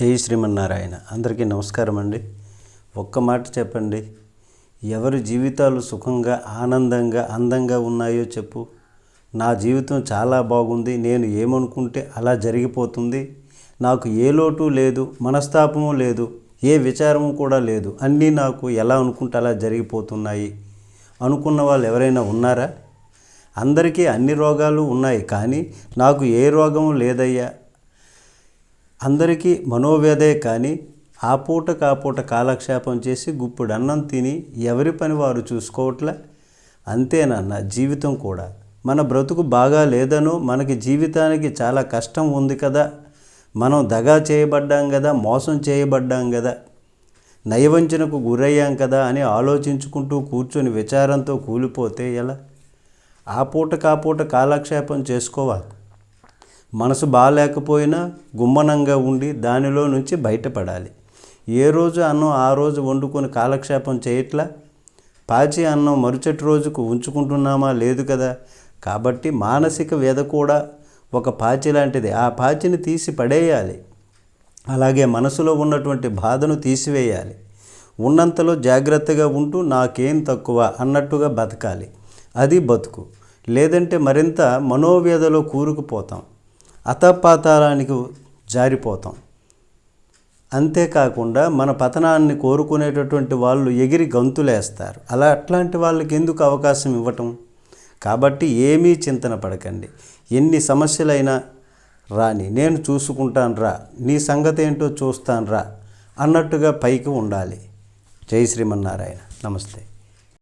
జై శ్రీమన్నారాయణ. అందరికీ నమస్కారం అండి. ఒక్క మాట చెప్పండి. ఎవరి జీవితాలు సుఖంగా ఆనందంగా అందంగా ఉన్నాయో చెప్పు. నా జీవితం చాలా బాగుంది. నేను ఏమనుకుంటే అలా జరిగిపోతుంది. నాకు ఏ లోటు లేదు మనస్తాపము లేదు ఏ విచారము కూడా లేదు. అన్నీ నాకు ఎలా అనుకుంటే అలా జరిగిపోతున్నాయి. అనుకున్న వాళ్ళు ఎవరైనా ఉన్నారా? అందరికీ అన్ని రోగాలు ఉన్నాయి కానీ నాకు ఏ రోగము లేదయ్యా. అందరికీ మనోవ్యధే కానీ ఆ పూట కాపూట కాలక్షేపం చేసి గుప్పుడు అన్నం తిని ఎవరి పని వారు చూసుకోవట్లే? అంతేనన్న జీవితం కూడా? మన బ్రతుకు బాగా లేదనో మనకి జీవితానికి చాలా కష్టం ఉంది కదా? మనం దగా చేయబడ్డాం కదా? మోసం చేయబడ్డాం కదా? నయవంచనకు గురయ్యాం కదా? అని ఆలోచించుకుంటూ కూర్చొని విచారంతో కూలిపోతే ఎలా? ఆ పూట కాపూట కాలక్షేపం చేసుకోవాలి మనసు బాగాలేకపోయినా గుమ్మనంగా ఉండి దానిలో నుంచి బయటపడాలి. ఏ రోజు అన్నం ఆ రోజు వండుకొని కాలక్షేపం చేయట్లా? పాచి అన్నం మరుసటి రోజుకు ఉంచుకుంటున్నామా? లేదు కదా. కాబట్టి మానసిక వ్యధ కూడా ఒక పాచి లాంటిది. ఆ పాచిని తీసి పడేయాలి. అలాగే మనసులో ఉన్నటువంటి బాధను తీసివేయాలి. ఉన్నంతలో జాగ్రత్తగా ఉంటూ నాకేం తక్కువ అన్నట్టుగా బతకాలి. అది బతుకు. లేదంటే మరింత మనోవ్యధలో కూరుకుపోతాం. అతపాతాళానికి జారిపోతాం. అంతేకాకుండా మన పతనాన్ని కోరుకునేటటువంటి వాళ్ళు ఎగిరి గంతులేస్తారు. అలా అట్లాంటి వాళ్ళకి ఎందుకు అవకాశం ఇవ్వటం? కాబట్టి ఏమీ చింతన పడకండి. ఎన్ని సమస్యలైనా రాని నేను చూసుకుంటాను రా నీ సంగతి ఏంటో చూస్తాను రా అన్నట్టుగా పైకి ఉండాలి. జై శ్రీమన్నారాయణ. నమస్తే.